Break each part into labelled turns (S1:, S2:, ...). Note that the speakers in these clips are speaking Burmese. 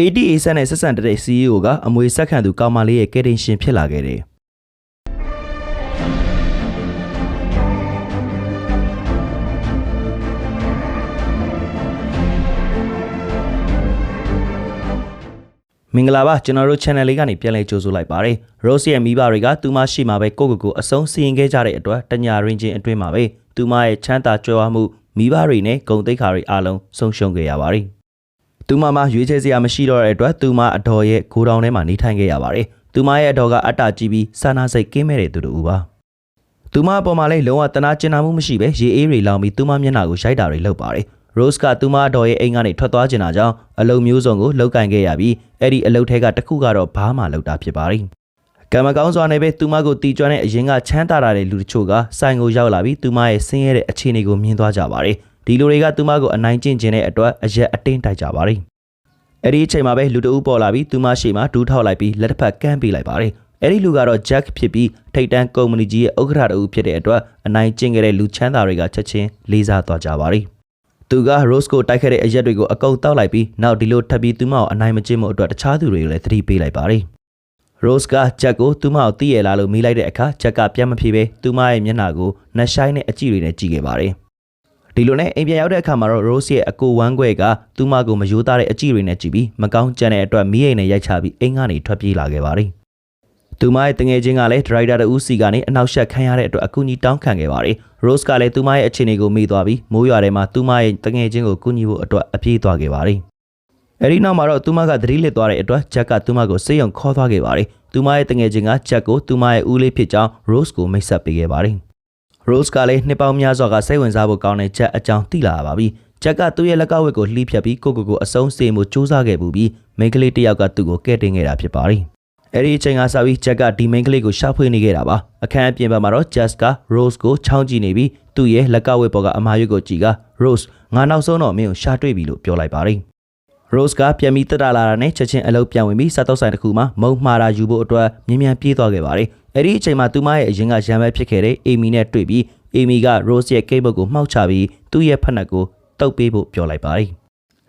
S1: ATA ဆက်နဲ့ဆက်ဆံတဲ့ CEO ကအမွေဆက်ခံသူကောင်မလေးရဲ့ကယ်တင်ရှင်ဖြစ်လာခဲ့တယ်မင်္ဂလာပါကျွန်တော်တို့ channel လေးကနေပြန်လည်ကြိုဆိုလိုက်ပါတယ် Rose ရဲ့မိဘတွေကသူမရှိမှပဲကိုယ့်ကိုယ်ကိုအဆုံးစီရင်ခဲ့ကြတဲ့အတွက်တညာရင်းချင်းအတွင်းမှာပဲသူမရဲ့ချမ်းသာကြွယ်ဝမှုမိဘတွေနဲ့ဂုဏ်သိက္ခာတွေအားလုံးဆုံးရှုံးခဲ့ရပါတယ် သူမမှာရွေးချယ်စရာမရှိတော့တဲ့အတွက်သူမအတော်ရဲ့ဂိုးတောင်ထဲမှာနေထိုင်ခဲ့ရပါတယ်သူမရဲ့အတော်ကအတ္တကြီးပြီးစာနာစိတ်ကင်းမဲ့တဲ့သူတူပါသူမအပေါ်မှာလည်းလုံးဝတနာကျင်နာမှုမရှိပဲရေအေးတွေလောင်ပြီးသူမမျက်နှာကိုရိုက်တာတွေလုပ်ပါတယ် Rose ကသူမအတော်ရဲ့အိမ်ကနေထွက်သွားကျင်တာကြောင့်အလုံမျိုးစုံကိုလှုပ်ကန်ခဲ့ရပြီးအဲ့ဒီအလုပ်ထဲကတစ်ခုကတော့ဘာမှလုပ်တာဖြစ်ပါတယ်။ကံမကောင်းစွာနဲ့ပဲသူမကိုတီကျွမ်းတဲ့အရင်ကချမ်းသာတာတဲ့လူတချို့ကဆိုင်ကိုရောက်လာပြီးသူမရဲ့ဆင်းရဲတဲ့အခြေအနေကိုမြင်သွားကြပါတယ်။ ဒီလူတွေကသူမကိုအနိုင်ကျင့်ခြင်းတဲ့အတွက်အရက်အတင်းတိုက်ကြပါတယ်။အဲ့ဒီအချိန်မှာပဲလူတအုပ်ပေါ်လာပြီးသူမရှိမှဒူးထောက်လိုက်ပြီးလက်တစ်ဖက်ကမ်းပေးလိုက်ပါတယ်။အဲ့ဒီလူကတော့ Jack ဖြစ်ပြီးထိတ်တန်းကုမ္ပဏီကြီးရဲ့ဥက္ကဋ္ဌတူဖြစ်တဲ့အတွက်အနိုင်ကျင့်ခဲ့တဲ့လူချမ်းသာတွေကချက်ချင်းလေးစားသွားကြပါတယ်။သူက Rose ကိုတိုက်ခဲ့တဲ့အရက်တွေကိုအကုန်တောက်လိုက်ပြီးနောက်ဒီလိုထပ်ပြီးသူမကိုအနိုင်မကျင့်မှုအတွက်တခြားသူတွေကိုလည်းသတိပေးလိုက်ပါတယ်။ Rose ကချက်ကိုသူမကိုသိရလားလို့မေးလိုက်တဲ့အခါချက်ကပြန်မဖြေပဲသူမရဲ့မျက်နှာကိုနှက်ဆိုင်နဲ့အကြည့်တွေနဲ့ကြည့်ခဲ့ပါတယ်။ ဒီလိုနဲ့အိမ်ပြန်ရောက်တဲ့အခါမှာတော့ Rose ရဲ့အကိုဝမ်းခွဲကသူမကိုမယိုးသားတဲ့အကြည့်တွေနဲ့ကြည့်ပြီးမကောင်းကြံတဲ့အတွက်မိအိမ်နဲ့ရိုက်ချပြီးအိမ်ကနေထွက်ပြေးလာခဲ့ပါတယ်။သူမရဲ့တငယ်ချင်းကလည်းဒရိုက်တာတဦးစီကနေအနောက်ရှက်ခံရတဲ့အတွက်အကူအညီတောင်းခံခဲ့ပါတယ်။ Rose ကလည်းသူမရဲ့အခြေအနေကိုမေးသွားပြီးမိုးရွာထဲမှာသူမရဲ့တငယ်ချင်းကိုကူညီဖို့အတွက်အပြေးသွားခဲ့ပါတယ်။အဲဒီနောက်မှာတော့သူမကသတိလစ်သွားတဲ့အတွက်ဂျက်ကသူမကိုစိတ်ယုံခေါ်သွားခဲ့ပါတယ်။သူမရဲ့တငယ်ချင်းကဂျက်ကိုသူမရဲ့ဦးလေးဖြစ်ကြောင်း Rose ကိုမိတ်ဆက်ပေးခဲ့ပါတယ်။ Rose ကလည်းနှစ်ပေါင်းများစွာကစိတ်ဝင်စားဖို့ကောင်းတဲ့ဂျက်အကြောင်းသိလာပါပြီ။ဂျက်ကသူ့ရဲ့လက်ကဝတ်ကိုလှီးဖြတ်ပြီးကိုကိုကိုအဆုံးစေမှုစူးစမ်းခဲ့ပူပြီးမိန်းကလေးတစ်ယောက်ကသူ့ကိုကဲ့တင်ခဲ့တာဖြစ်ပါတယ်။အဲ့ဒီအချိန်ကစပြီးဂျက်ကဒီမိန်းကလေးကိုရှာဖွေနေခဲ့တာပါအခန်းအပြင်ဘက်မှာတော့ဂျက်က Rose ကိုချောင်းကြည့်နေပြီးသူ့ရဲ့လက်ကဝတ်ပေါ်ကအမာရွက်ကိုကြည့်က Rose ငါနောက်ဆုံးတော့မင်းကိုရှာတွေ့ပြီလို့ပြောလိုက်ပါတယ် Rose ကပြန်ပြီးတက်တာလာတာနဲ့ချက်ချင်းအလုပ်ပြန်ဝင်ပြီးစားတော့ဆိုင်တစ်ခုမှာမုံမှားတာယူဖို့အတွက်မြ мян ပြေးသွားခဲ့ပါတယ်အဲ့ဒီအချိန်မှာသူမရဲ့အရင်ကရံပဲဖြစ်ခဲ့တဲ့ Amy နဲ့တွေ့ပြီး Amy က Rose ရဲ့ကိတ်ဘုတ်ကိုမှောက်ချပြီးသူ့ရဲ့ဖက်နှက်ကိုတုပ်ပေးဖို့ပြောလိုက်ပါတယ်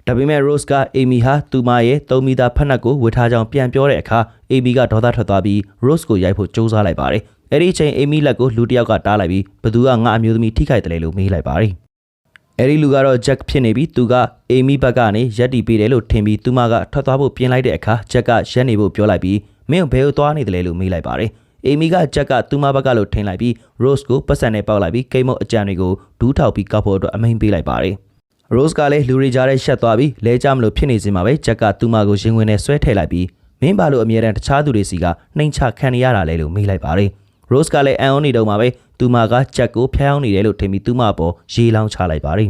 S1: ဒါပေမဲ့ Rose က Amy ဟာသူမရဲ့သုံးမိသားဖက်နှက်ကိုဝတ်ထားကြောင်းပြန်ပြောတဲ့အခါ Amy ကဒေါသထွက်သွားပြီး Rose ကိုရိုက်ဖို့ကြိုးစားလိုက်ပါတယ်။အဲ့ဒီအချိန် Amy လက်ကိုလူတစ်ယောက်ကတားလိုက်ပြီးဘသူကငါအမျိုးသမီးထိခိုက်တယ်လေလို့မေးလိုက်ပါတယ်။ အဲ့ဒီလူကတော့ Jack ဖြစ်နေပြီးသူက Amy ဘက်ကနေရက်တီပေးတယ်လို့ထင်ပြီးသူမကထွက်သွားဖို့ပြင်လိုက်တဲ့အခါ Jack ကရက်နေဖို့ပြောလိုက်ပြီးမင်းဘယ်ကိုသွားနေတယ်လဲလို့မေးလိုက်ပါတယ်။ Amy က Jack ကသူမဘက်ကလို့ထင်လိုက်ပြီး Rose ကိုပတ်စံနဲ့ပေါက်လိုက်ပြီးကိတ်မုတ်အကြံတွေကိုဒူးထောက်ပြီးကောက်ဖို့အတွက်အမိန်ပေးလိုက်ပါတယ်။ Rose ကလည်းလူတွေကြားထဲရှက်သွားပြီးလဲကြမလို့ဖြစ်နေစင်မှာပဲဂျက်ကသူ့မကိုရင်ဝင်နဲ့ဆွဲထည့်လိုက်ပြီးမင်းဘာလို့အမြဲတမ်းတခြားသူတွေစီကနှိမ်ချခံနေရတာလဲလို့မေးလိုက်ပါတယ် Rose ကလည်းအန်အောနေတော့မှာပဲသူမကဂျက်ကိုဖျောင်းနေတယ်လို့ထင်ပြီးသူ့မပေါ်ရေလောင်းချလိုက်ပါတယ်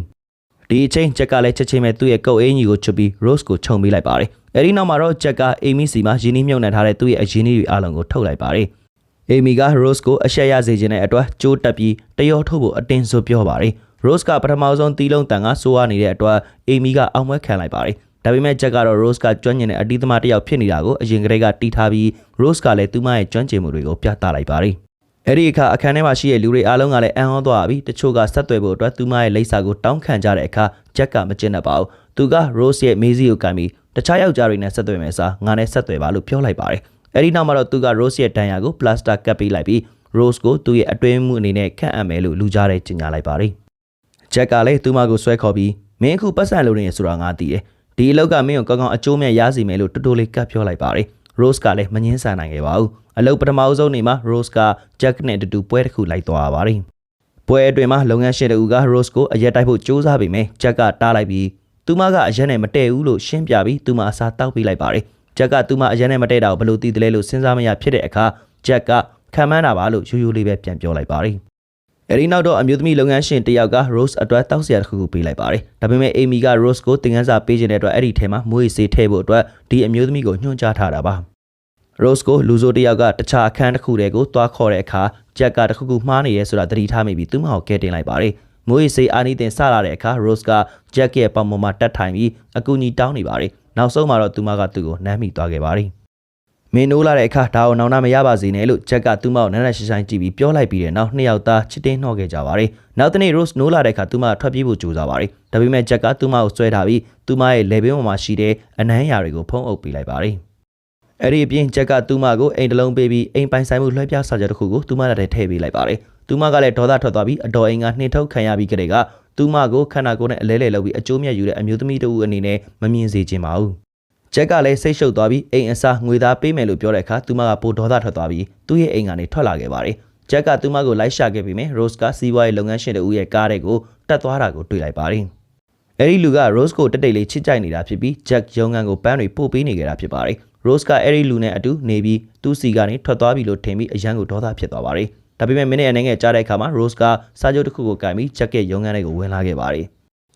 S1: ဒီအချိန်ဂျက်ကလည်းချက်ချင်းပဲသူ့ရဲ့ကုတ်အင်းကြီးကိုချွတ်ပြီး Rose ကိုခြုံပေးလိုက်ပါတယ်အဲဒီနောက်မှာတော့ဂျက်ကအေမီစီမှာရင်းနှီးမြုပ်နှံထားတဲ့သူ့ရဲ့အရင်းနှီးတွေအားလုံးကိုထုတ်လိုက်ပါတယ်အေမီက Rose ကိုအရှက်ရစေခြင်းနဲ့အတွက်ကြိုးတက်ပြီးတရောထုတ်ဖို့အတင်းဆိုပြောပါတယ် Rose ကပထမဆုံးတီးလုံးတန်ကစိုးရနေတဲ့အတွက်အေမီကအောင်မွဲခံလိုက်ပါတယ်။ဒါပေမဲ့ချက်ကတော့ Rose ကကျွမ်းကျင်တဲ့အတီးသမားတစ်ယောက်ဖြစ်နေတာကိုအရင်ကတည်းကတီးထားပြီး Rose ကလည်းသူမရဲ့ကျွမ်းကျင်မှုတွေကိုပြသလိုက်ပါတယ်။ အဲ့ဒီအခါအခန်းထဲမှာရှိတဲ့လူတွေအားလုံးကလည်းအံ့ဩသွားပြီးတချို့ကဆက်သွယ်ဖို့အတွက်သူမရဲ့လိပ်စာကိုတောင်းခံကြတဲ့အခါဂျက်ကမကျင့်တတ်ပါဘူး။သူက Rose ရဲ့မေးစီကိုကန်ပြီးတခြားယောက်ျားတွေနဲ့ဆက်သွယ်မယ်စားငါနဲ့ဆက်သွယ်ပါလို့ပြောလိုက်ပါတယ်။အဲ့ဒီနောက်မှာတော့သူက Rose ရဲ့ဒဏ်ရာကိုပလတ်စတာကပ်ပေးလိုက်ပြီး Rose ကိုသူ့ရဲ့အတွင်းမှုအနေနဲ့ခန့်အပ်မယ်လို့လူကြားတဲ့ကြေညာလိုက်ပါတယ်။ဂျက်ကလည်းသူမကိုဆွဲခေါ်ပြီးမင်းအခုပတ်စံလုပ်နေရဆိုတာငါသိတယ်ဒီအလောက်ကမင်းကိုကောင်းကောင်းအကျိုးမဲ့ရစီမယ်လို့တူတူလေးကပ်ပြောလိုက်ပါတယ် Rose ကလည်းမငင်းဆန်နိုင်ခဲ့ပါဘူးအလုပ်ပထမအဆုံးနေ့မှာ Rose က Jack နဲ့အတူတူပွဲတစ်ခုလိုက်သွားပါတယ်ပွဲအတွင်မှာလုပ်ငန်းရှင်တူက Rose ကိုအရက်တိုက်ဖို့ကြိုးစားပေမဲ့ Jack ကတားလိုက်ပြီးသူမကအရက်နဲ့မတည့်ဘူးလို့ရှင်းပြပြီးသူမအစားတောက်ပေးလိုက်ပါတယ်ဂျက်ကသူမအရက်နဲ့မတည့်တာကိုဘယ်လိုသိတယ်လဲလို့စဉ်းစားမရဖြစ်တဲ့အခါဂျက်ကခံမှန်းတာပါလို့ရိုးရိုးလေးပဲပြန်ပြောလိုက်ပါတယ် အဲဒီနောက်တော့အမျိုးသမီးလုပ်ငန်းရှင်တယောက်က Rose အတွက်တောက်စရာတစ်ခုခုပေးလိုက်ပါတယ်။ဒါပေမဲ့ Amy က Rose ကိုတင်ကန်းစာပေးခြင်းတဲ့အတွက်အဲ့ဒီထဲမှာမွေးစေးထည့်ဖို့အတွက်ဒီအမျိုးသမီးကိုညွှန်ကြားထားတာပါ။ Rose ကိုလူဆိုတယောက်ကတခြားအခန်းတစ်ခုတည်းကိုသွားခေါ်တဲ့အခါဂျက်ကတစ်ခုခုမှားနေရဲဆိုတာသတိထားမိပြီးသူ့မောင်ကဲတင်လိုက်ပါတယ်။မွေးစေးအာနီတင်စလာတဲ့အခါ Rose ကဂျက်ရဲ့ပေါင်ပေါ်မှာတက်ထိုင်ပြီးအကူအညီတောင်းနေပါတယ်။နောက်ဆုံးမှာတော့သူမကသူ့ကိုနမ်းမိသွားခဲ့ပါတယ်။ မင်းနိုးလာတဲ့အခါဒါကိုနောင်နာမရပါစေနဲ့လို့ဂျက်ကသူ့မောက်နန်းနန်းရှိုင်းရှိုင်းကြည့်ပြီးပြောလိုက်ပြီးတဲ့နောက်နှစ်ယောက်သားချစ်တင်းနှော့ခဲ့ကြပါတယ်နောက်တစ်နေ့ Rose နိုးလာတဲ့အခါသူမထွက်ပြေးဖို့ကြိုးစားပါတယ်ဒါပေမဲ့ဂျက်ကသူ့မောက်ကိုဆွဲထားပြီးသူမရဲ့လေဘင်းပေါ်မှာရှိတဲ့အနမ်းရာတွေကိုဖုံးအုပ်ပေးလိုက်ပါတယ်အဲ့ဒီအပြင်ဂျက်ကသူမကိုအိမ်တလုံးပေးပြီးအိမ်ပိုင်ဆိုင်မှုလွှဲပြောင်းစာချုပ်တစ်ခုကိုသူမလက်ထဲထည့်ပေးလိုက်ပါတယ်သူမကလည်းဒေါသထွက်သွားပြီးအတော်အိမ်ကနှင်ထုတ်ခံရပြီးကြတဲ့ကသူမကိုခန္ဓာကိုယ်နဲ့အလဲလဲလုပ်ပြီးအကျိုးမြတ်ယူတဲ့အမျိုးသမီးတစ်ဦးအနေနဲ့မမြင်စေချင်ပါဘူး ဂျက်ကလည်းစိတ်ရှုပ်သွားပြီးအိမ်အစားငွေသားပေးမယ်လို့ပြောတဲ့အခါသူမကပိုဒေါသထွက်သွားပြီးသူ့ရဲ့အိမ်ကနေထွက်လာခဲ့ပါတယ်ဂျက်ကသူမကိုလိုက်ရှာခဲ့ပြီးမြင် Rose ကစီးပွားရေးလုပ်ငန်းရှင်တဦးရဲ့ကားတဲ့ကိုတက်သွားတာကိုတွေ့လိုက်ပါတယ်အဲ့ဒီလူက Rose ကိုတက်တိတ်လေးချစ်ကြိုက်နေတာဖြစ်ပြီး Jack ရုံငန်းကိုပန်းတွေပို့ပေးနေကြတာဖြစ်ပါတယ် Rose ကအဲ့ဒီလူနဲ့အတူနေပြီးသူ့စီကနေထွက်သွားပြီလို့ထင်ပြီးအရန်ကိုဒေါသဖြစ်သွားပါတယ်ဒါပေမဲ့မိနစ်အနည်းငယ်ကြာတဲ့အခါမှာ Rose ကစာချုပ်တစ်ခုကိုကင်ပြီး Jack ရဲ့ရုံငန်းထဲကိုဝင်လာခဲ့ပါတယ်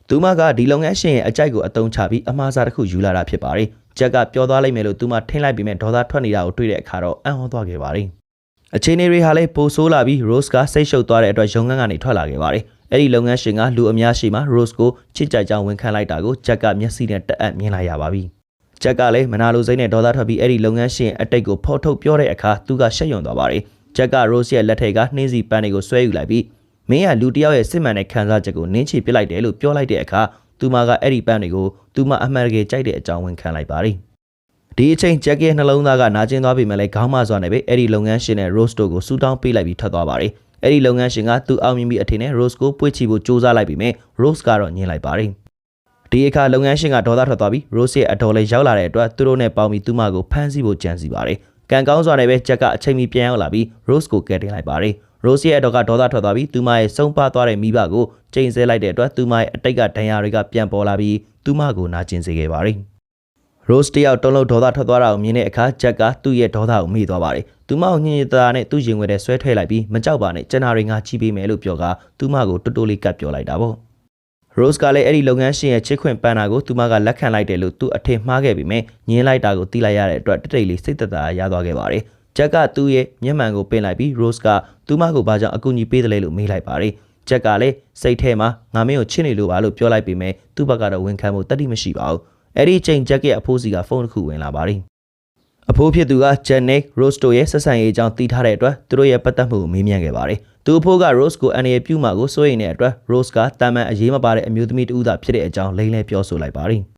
S1: သူမကဒီလုပ်ငန်းရှင်ရဲ့အကြိုက်ကိုအတုံးချပြီးအမှားစားတစ်ခုယူလာတာဖြစ်ပါတယ် ဂျက်ကပြောသွားလိုက်မယ်လို့သူမထင်လိုက်ပြီးမဲ့ဒေါသထွက်နေတာကိုတွေ့တဲ့အခါတော့အံ့ဩသွားခဲ့ပါတယ်အခြေအနေတွေဟာလည်းပိုဆိုးလာပြီး Rose ကစိတ်ရှုပ်သွားတဲ့အတွက်ရုံငန်းကနေထွက်လာခဲ့ပါတယ်အဲ့ဒီလုပ်ငန်းရှင်ကလူအများရှိမှ Rose ကိုချစ်ကြိုက်ကြောင်းဝန်ခံလိုက်တာကိုဂျက်ကမျက်စိနဲ့တက်အပ်မြင်လိုက်ရပါပြီဂျက်ကလည်းမနာလိုစိမ့်နဲ့ဒေါသထွက်ပြီးအဲ့ဒီလုပ်ငန်းရှင်အတိတ်ကိုဖော်ထုတ်ပြောတဲ့အခါသူကရှက်ရွံသွားပါတယ်ဂျက်က Rose ရဲ့လက်ထက်ကနှင်းစီပန်းတွေကိုဆွဲယူလိုက်ပြီးမင်းကလူတစ်ယောက်ရဲ့စစ်မှန်တဲ့ခံစားချက်ကိုနင်းချပစ်လိုက်တယ်လို့ပြောလိုက်တဲ့အခါ သူမကအဲ့ဒီပန်းတွေကိုသူမအမှန်တကယ်ကြိုက်တဲ့အကြောင်းဝန်ခံလိုက်ပါတယ်ဒီအချိန်ဂျက်ကရဲ့နှလုံးသားကနာကျင်သွားပြီမဲ့လည်းခေါင်းမစွာနဲ့ပဲအဲ့ဒီလုပ်ငန်းရှင်နဲ့ Rose တို့ကိုဆူတောင်းပေးလိုက်ပြီးထွက်သွားပါတယ်အဲ့ဒီလုပ်ငန်းရှင်ကသူအောင်မြင်ပြီးအထင်နဲ့ Rose ကိုပွေ့ချီဖို့စူးစမ်းလိုက်ပြီးမဲ့ Rose ကတော့ညှင်းလိုက်ပါတယ်ဒီအခါလုပ်ငန်းရှင်ကဒေါသထွက်သွားပြီး Rose ရဲ့အတော်လေးရောက်လာတဲ့အတွက်သူတို့နဲ့ပေါင်းပြီးသူမကိုဖမ်းဆီးဖို့ကြံစီပါတယ်ကံကောင်းစွာနဲ့ပဲဂျက်ကအချိန်မီပြန်ရောက်လာပြီး Rose ကိုကယ်တင်လိုက်ပါတယ်။ Rose ရဲ့အတော်ကဒေါသထွက်သွားပြီးသူမရဲ့ဆုံးပါသွားတဲ့မိဘကိုချိန်ဆလိုက်တဲ့အတွက်သူမရဲ့အတိတ်ကဒဏ်ရာတွေကပြန်ပေါ်လာပြီးသူမကိုနာကျင်စေခဲ့ပါတယ်။ Rose တယောက်တုံးလုံးဒေါသထွက်သွားတာကိုမြင်တဲ့အခါဂျက်ကသူ့ရဲ့ဒေါသကိုမေ့သွားပါတယ်။သူမကိုညင်ညင်သာနဲ့သူ့ရင်ွယ်ထဲဆွဲထည့်လိုက်ပြီးမကြောက်ပါနဲ့ကျန်နာတွေငါချီးပေးမယ်လို့ပြောကသူမကိုတူတူလေးကပ်ပြောလိုက်တာပေါ့။ Rose ကလည်းအဲ့ဒီလုပ်ငန်းရှင်ရဲ့ချစ်ခွင့်ပန်းတာကိုသူမကလက်ခံလိုက်တယ်လို့သူအထင်မှားခဲ့ပြီးမြင်ညင်းလိုက်တာကိုသိလိုက်ရတဲ့အတွက်တတိတ်လေးစိတ်သက်သာရသွားခဲ့ပါတယ်။ ဂျက်ကသူ့ရဲ့မျက်မှန်ကိုပင်လိုက်ပြီး Rose ကသူမကိုဘာကြောင့်အကူအညီပေးတယ်လဲလို့မေးလိုက်ပါတယ်။ဂျက်ကလည်းစိတ်ထဲမှာငါမင်းကိုချစ်နေလို့ပါလို့ပြောလိုက်ပြီးမြသူ့ဘက်ကတော့ဝန်ခံမှုတတိမရှိပါဘူး။အဲ့ဒီချိန်ဂျက်ရဲ့အဖိုးစီကဖုန်းတစ်ခုဝင်လာပါတယ်။အဖိုးဖြစ်သူကဂျန်နိတ်ရိုစတိုရဲ့ဆက်ဆံရေးအကြောင်းသိထားတဲ့အတွက်သူတို့ရဲ့ပတ်သက်မှုကိုမေးမြန်းခဲ့ပါတယ်။သူအဖိုးက Rose ကိုအန်ရပြုမှာကိုစိုးရိမ်တဲ့အတွက် Rose ကတာမန်အရေးမပါတဲ့အမျိုးသမီးတူသာဖြစ်တဲ့အကြောင်းလိမ့်လဲပြောဆိုလိုက်ပါတယ်။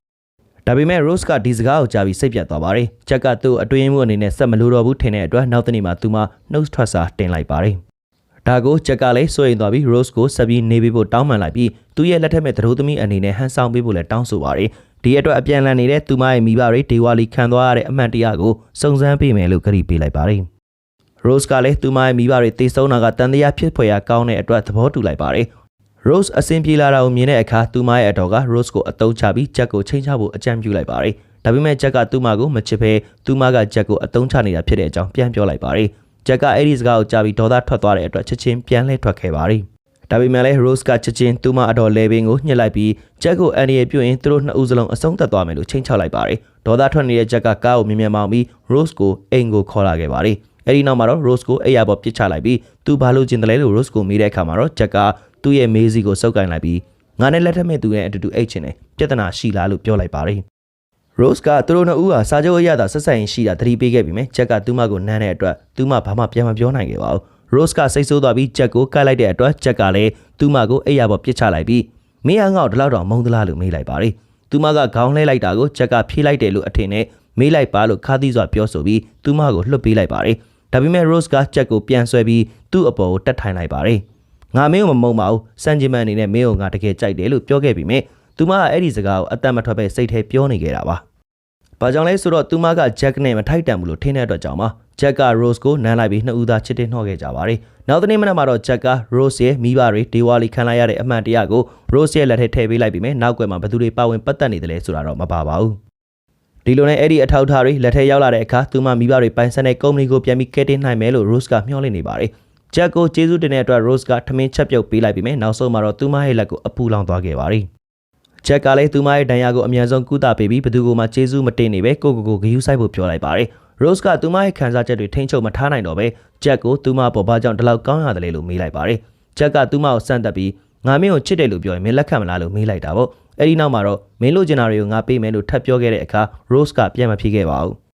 S1: ဒါပေမဲ့ Rose ကဒီစကားကိုကြားပြီးစိတ်ပြတ်သွားပါတယ်။ဂျက်ကသူ့အတွင်းမှုအနေနဲ့ဆက်မလို့တော့ဘူးထင်တဲ့အတွက်နောက်တနေ့မှသူမှနှုတ်ထွက်စာတင်လိုက်ပါတယ်။ဒါကိုဂျက်ကလည်းစိုးရိမ်သွားပြီး Rose ကိုဆက်ပြီးနေပေးဖို့တောင်းပန်လိုက်ပြီးသူ့ရဲ့လက်ထက်မဲ့သတို့သမီးအနေနဲ့ဟန်ဆောင်ပေးဖို့လည်းတောင်းဆိုပါတယ်။ဒီအတွက်အပြန်လည်နေတဲ့သူမရဲ့မိဘတွေဒေဝါလီခံသွားရတဲ့အမှန်တရားကိုစုံစမ်းပေးမယ်လို့ကတိပေးလိုက်ပါတယ်။ Rose ကလည်းသူမရဲ့မိဘတွေတေဆုံးတာကတန်တရားဖြစ်ဖွယ်ရာကောင်းတဲ့အတွက်သဘောတူလိုက်ပါတယ်။ Rose အဆင်ပြေလာတာကိုမြင်တဲ့အခါသူမရဲ့အတော်က Rose ကိုအတုံးချပြီး Jack ကိုချိန်ချဖို့အကြံပြုလိုက်ပါတယ်။ဒါပေမဲ့ Jack ကသူမကိုမချစ်ဘဲသူမက Jack ကိုအတုံးချနေတာဖြစ်တဲ့အကြောင်းပြန်ပြောလိုက်ပါတယ်။ Jack ကအဲ့ဒီစကားကိုကြားပြီးဒေါသထွက်သွားတဲ့အတွက်ချက်ချင်းပြန်လှည့်ထွက်ခဲ့ပါတယ်။ဒါပေမဲ့လည်း Rose ကချက်ချင်းသူမအတော်လဲပင်ကိုညှစ်လိုက်ပြီး Jack ကိုအန်ဒီရဲ့ပြုတ်ရင်သူတို့နှစ်ဦးစလုံးအဆုံးသတ်သွားမယ်လို့ချိန်ချလိုက်ပါတယ်။ဒေါသထွက်နေတဲ့ Jack ကကားကိုမြင်မြန်မောင်းပြီး Rose ကိုအိမ်ကိုခေါ်လာခဲ့ပါတယ်။အဲဒီနောက်မှာတော့ Rose ကိုအိယာပေါ်ပစ်ချလိုက်ပြီးသူဘာလို့ကျင်တယ်လဲလို့ Rose ကိုမေးတဲ့အခါမှာတော့ Jack က သူ့ရဲ့မေးစီကိုစုပ်ကင်လိုက်ပြီးငါနဲ့လက်ထက်မဲ့သူနဲ့အတူတူအိတ်ချင်တယ်ပြဿနာရှိလားလို့ပြောလိုက်ပါတယ်။ Rose ကသူတို့နှစ်ဦးဟာစာချုပ်အရသာဆက်ဆံရင်ရှိတာသတိပေးခဲ့ပြီးမြဲ Jack ကသူ့မကိုနမ်းတဲ့အတွက်သူ့မဘာမှပြန်မပြောနိုင်ခဲ့ပါဘူး။ Rose ကစိတ်ဆိုးသွားပြီး Jack ကိုကတ်လိုက်တဲ့အတွက် Jack ကလည်းသူ့မကိုအိယာပေါ်ပစ်ချလိုက်ပြီးမင်းအငေါ့ဒီလောက်တော့မုန်းသလားလို့မေးလိုက်ပါတယ်။သူမကခေါင်းလှဲလိုက်တာကို Jack ကဖြေးလိုက်တယ်လို့အထင်နဲ့မေးလိုက်ပါလို့ခါသီးစွာပြောဆိုပြီးသူမကိုလွှတ်ပေးလိုက်ပါတယ်။ဒါပေမဲ့ Rose က Jack ကိုပြန်ဆွဲပြီးသူ့အပေါ်ကိုတက်ထိုင်လိုက်ပါတယ်။ ငါမင်းကိုမမုန်းပါဘူး။စံဂျီမန်အနေနဲ့မင်းကိုငါတကယ်ကြိုက်တယ်လို့ပြောခဲ့ပြီးမြဲသူမကအဲ့ဒီစကားကိုအတတ်မထွက်ပဲစိတ်ထဲပြောနေခဲ့တာပါ။ဘာကြောင့်လဲဆိုတော့သူမက Jack နဲ့မထိုက်တန်ဘူးလို့ထင်တဲ့အတွက်ကြောင့်ပါ။ Jack က Rose ကိုနမ်းလိုက်ပြီးနှစ်ဦးသားချစ်တင်နှော့ခဲ့ကြပါတယ်။နောက်တနေ့မနက်မှာတော့ Jack က Rose ရဲ့မိဘတွေဒေဝါလီခံလိုက်ရတဲ့အမှန်တရားကို Rose ရဲ့လက်ထဲထည့်ပေးလိုက်ပြီးမြဲနောက်ကွယ်မှာဘယ်သူတွေပါဝင်ပတ်သက်နေတယ်လဲဆိုတာတော့မပါပါဘူး။ဒီလိုနဲ့အဲ့ဒီအထောက်အထားတွေလက်ထဲရောက်လာတဲ့အခါသူမမိဘတွေပိုင်ဆိုင်တဲ့ကုမ္ပဏီကိုပြန်ပြီးကဲတင်နိုင်မယ်လို့ Rose ကမျှော်လင့်နေပါတယ်။ Jack ကိုကျေးဇူးတင်တဲ့အတွက် Rose ကထမင်းချက်ပြုတ်ပေးလိုက်ပြီးမြဲနောက်ဆုံးမှာတော့သူမရဲ့လက်ကိုအပူလောင်သွားခဲ့ပါတယ်။ Jack ကလည်းသူမရဲ့ဒဏ်ရာကိုအမြန်ဆုံးကုသပေးပြီးဘသူကမှကျေးဇူးမတင်နေပဲကိုကိုကိုဂယုဆိုင်ဖို့ပြောလိုက်ပါတယ်။ Rose ကသူမရဲ့ခံစားချက်တွေထိန်းချုပ်မထားနိုင်တော့ပဲ Jack ကိုသူမပေါ်ဘာကြောင့်ဒီလောက်ကောင်းရတယ်လို့မေးလိုက်ပါတယ်။ Jack ကသူမကိုစမ်းသက်ပြီးငါမင်းကိုချစ်တယ်လို့ပြောရင်မင်းလက်ခံမလားလို့မေးလိုက်တာပေါ့။အဲဒီနောက်မှာတော့မင်းလိုချင်တာတွေကိုငါပေးမယ်လို့ထပ်ပြောခဲ့တဲ့အခါ Rose ကပြန်မဖြေခဲ့ပါဘူး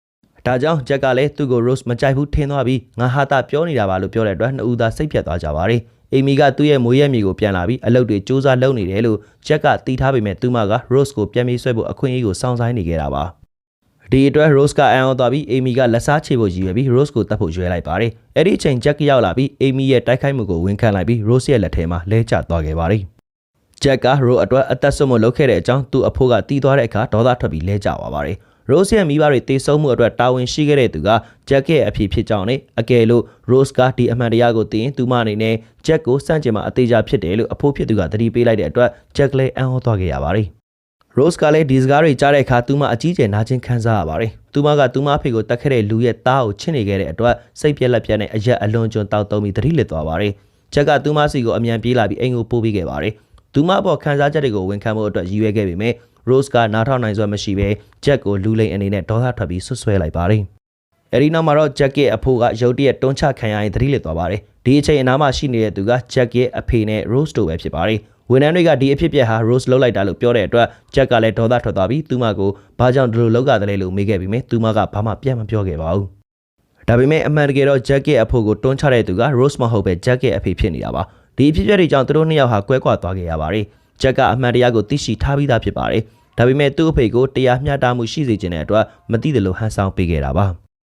S1: ဒါကြောင့်ဂျက်ကလည်းသူ့ကို Rose မကြိုက်ဘူးထင်သွားပြီးငါဟာတာပြောနေတာပါလို့ပြောတဲ့အတွက်နှစ်ဦးသားစိတ်ပြတ်သွားကြပါတယ်။အေမီကသူ့ရဲ့မွေးရမြေကိုပြန်လာပြီးအလုပ်တွေစူးစမ်းလုပ်နေတယ်လို့ဂျက်ကတီးထားပေမဲ့သူမက Rose ကိုပြန်ပြီးဆွဲဖို့အခွင့်အရေးကိုစောင့်ဆိုင်းနေခဲ့တာပါ။ဒီအတွက် Rose ကအံ့ဩသွားပြီးအေမီကလက်စားချေဖို့ရည်ရွယ်ပြီး Rose ကိုတတ်ဖို့ရွေးလိုက်ပါတယ်။အဲ့ဒီအချိန်ဂျက်ကရောက်လာပြီးအေမီရဲ့တိုက်ခိုက်မှုကိုဝန်ခံလိုက်ပြီး Rose ရဲ့လက်ထဲမှာလဲကျသွားခဲ့ပါတယ်။ဂျက်ကရိုအတွက်အသက်ဆုံးမလုပ်ခဲ့တဲ့အကြောင်းသူ့အဖိုးကတီးသွားတဲ့အခါဒေါသထွက်ပြီးလဲကျသွားပါတယ်။ ရိုးရဲ့မိဘတွေတေဆုံးမှုအတွက်တာဝန်ရှိခဲ့တဲ့သူကဂျက်ရဲ့အဖြစ်ဖြစ်ကြောင်းနဲ့အကယ်လို့ရိုးကဒီအမှန်တရားကိုသိရင်သူမအနေနဲ့ဂျက်ကိုစန့်ကျင်မှာအသေးချာဖြစ်တယ်လို့အဖိုးဖြစ်သူကသတိပေးလိုက်တဲ့အတွက်ဂျက်လည်းအံ့ဩသွားခဲ့ရပါတယ်။ Rose ကလည်းဒီစကားတွေကြားတဲ့အခါသူမအကြီးကျယ်နာကျင်ခံစားရပါတယ်။သူမကသူမအဖေကိုတတ်ခဲ့တဲ့လူရဲ့သားကိုချစ်နေခဲ့တဲ့အတွက်စိတ်ပြက်လက်ပြက်နဲ့အရက်အလွန်ကျွံတောက်တုံးပြီးသတိလစ်သွားပါတယ်။ချက်ကသူမစီကိုအမြန်ပြေးလာပြီးအိမ်ကိုပို့ပေးခဲ့ပါတယ်။သူမအပေါ်ခံစားချက်တွေကိုဝန်ခံဖို့အတွက်ရည်ရွယ်ခဲ့ပေမဲ့ Rose ကနားထောင်နိုင်စွမ်းမရှိဘဲဂျက်ကိုလူလိန်အနေနဲ့ဒေါသထွက်ပြီးဆွဆွဲလိုက်ပါတယ်။အဲဒီနောက်မှာတော့ဂျက်ရဲ့အဖိုးကရုတ်တရက်တွန်းချခံရရင်သတိလစ်သွားပါတယ်။ဒီအချိန်အနားမှာရှိနေတဲ့သူကဂျက်ရဲ့အဖေနဲ့ Rose တို့ပဲဖြစ်ပါတယ်။ဝန်ထမ်းတွေကဒီအဖြစ်အပျက်ဟာ Rose လှုပ်လိုက်တာလို့ပြောတဲ့အတွက်ဂျက်ကလည်းဒေါသထွက်သွားပြီးသူမကိုဘာကြောင့်ဒီလိုလုပ်ရတယ်လဲလို့မေးခဲ့ပြီးမြဲသူမကဘာမှပြန်မပြောခဲ့ပါဘူး။ဒါပေမဲ့အမှန်တကယ်တော့ဂျက်ရဲ့အဖိုးကိုတွန်းချတဲ့သူက Rose မဟုတ်ပဲဂျက်ရဲ့အဖေဖြစ်နေတာပါ။ဒီအဖြစ်အပျက်တွေကြောင့်သူတို့နှစ်ယောက်ဟာကွဲကွာသွားခဲ့ရပါတယ်။ ဂျက်ကအမှန်တရားကိုသိရှိထားပြီးသားဖြစ်ပါတယ်။ဒါပေမဲ့သူ့အဖေကိုတရားမျှတမှုရှိစေခြင်းတဲ့အတွက်မသိတယ်လို့ဟန်ဆောင်ပေးခဲ့တာပါ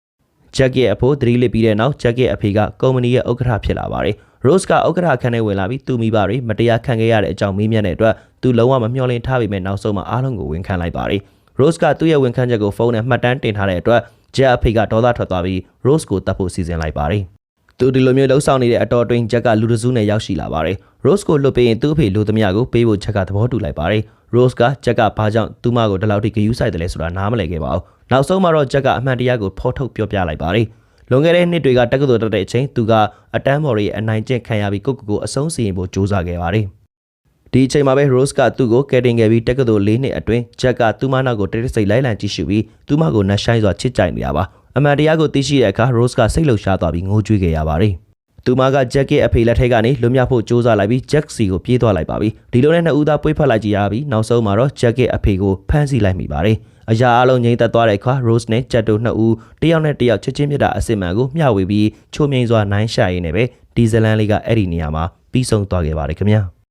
S1: ။ဂျက်ရဲ့အဖိုးသတိလစ်ပြီးတဲ့နောက်ဂျက်ရဲ့အဖေကကုမ္ပဏီရဲ့ဥက္ကဋ္ဌဖြစ်လာပါတယ်။ Rose ကဥက္ကဋ္ဌအခန်းထဲဝင်လာပြီးသူမိဘတွေမတရားခံခဲ့ရတဲ့အကြောင်းမေးမြန်းတဲ့အတွက်သူလုံးဝမမျှော်လင့်ထားပေမဲ့နောက်ဆုံးမှာအားလုံးကိုဝန်ခံလိုက်ပါတယ်။ Rose ကသူ့ရဲ့ဝန်ခံချက်ကိုဖုန်းနဲ့မှတ်တမ်းတင်ထားတဲ့အတွက်ဂျက်အဖေကဒေါသထွက်သွားပြီး Rose ကိုတတ်ဖို့စီစဉ်လိုက်ပါတယ်။သူဒီလိုမျိုးလှုပ်ဆောင်နေတဲ့အတော်အတွင်းဂျက်ကလူတစုနဲ့ရောက်ရှိလာပါတယ်။ Rose ကိုလွတ်ပေးရင်သူ့အဖေလူသမျှကိုပေးဖို့ဂျက်ကသဘောတူလိုက်ပါတယ်။ Rose ကဂျက်ကဘာကြောင့်သူ့မကိုဒီလောက်ထိဂယူးဆိုင်တယ်လဲဆိုတာနားမလည်ခဲ့ပါဘူး။နောက်ဆုံးမှာတော့ဂျက်ကအမှန်တရားကိုဖော်ထုတ်ပြောပြလိုက်ပါတယ်။လွန်ခဲ့တဲ့နှစ်တွေကတက္ကသိုလ်တက်တဲ့အချိန်သူကအတန်းမော်ရီအနိုင်ကျင့်ခံရပြီးကိုကိုကိုအဆုံးစီရင်ဖို့ကြိုးစားခဲ့ပါတယ်။ဒီအချိန်မှာပဲ Rose ကသူ့ကိုကယ်တင်ခဲ့ပြီးတက္ကသိုလ်၄နှစ်အတွင်းဂျက်ကသူ့မနောက်ကိုတိတ်တဆိတ်လိုက်လံကြည့်ရှုပြီးသူ့မကိုနှဆိုင်စွာချစ်ကြိုက်နေတာပါ။အမှန်တရားကိုသိရှိတဲ့အခါ Rose ကစိတ်လှုပ်ရှားသွားပြီးငိုကြွေးခဲ့ရပါတယ်။ သူမကဂျက်ရဲ့အဖေလက်ထက်ကနေလွတ်မြောက်ဖို့ကြိုးစားလိုက်ပြီးဂျက်စီကိုပြေးသွားလိုက်ပါပြီဒီလိုနဲ့နှစ်ဦးသားပွေးဖက်လိုက်ကြရပြီးနောက်ဆုံးမှာတော့ဂျက်ရဲ့အဖေကိုဖမ်းဆီးလိုက်မိပါတယ်အရာအလုံးငြိမ်သက်သွားတဲ့အခါ Rose နဲ့ Jet တို့နှစ်ဦးတယောက်နဲ့တယောက်ချစ်ချင်းမြတ်တာအစစ်မှန်ကိုမျှဝေပြီးချိုးမြိန်စွာနိုင်ရှာရင်းနဲ့ပဲဒီဇလန်လေးကအဲ့ဒီနေရာမှာပြီးဆုံးသွားခဲ့ပါတယ်ခင်ဗျာ